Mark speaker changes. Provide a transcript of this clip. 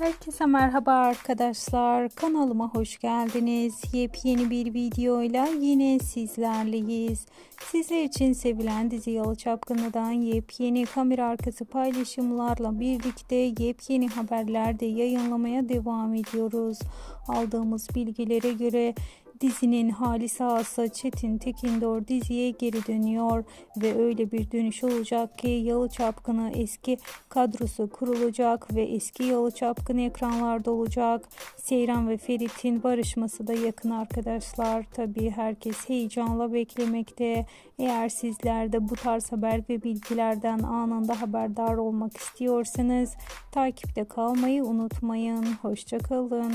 Speaker 1: Herkese merhaba arkadaşlar. Kanalıma hoş geldiniz. Yepyeni bir videoyla yine sizlerleyiz. Sizler için sevilen dizi Yalı Çapkını'dan yepyeni kamera arkası paylaşımlarla birlikte yepyeni haberler de yayınlamaya devam ediyoruz. Aldığımız bilgilere göre Dizinin Halis Ağası Çetin Tekindor diziye geri dönüyor ve öyle bir dönüş olacak ki Yalı Çapkını eski kadrosu kurulacak ve eski Yalı Çapkını ekranlarda olacak. Seyran ve Ferit'in barışması da yakın arkadaşlar. Tabii herkes heyecanla beklemekte. Eğer sizler de bu tarz haber ve bilgilerden anında haberdar olmak istiyorsanız takipte kalmayı unutmayın. Hoşçakalın.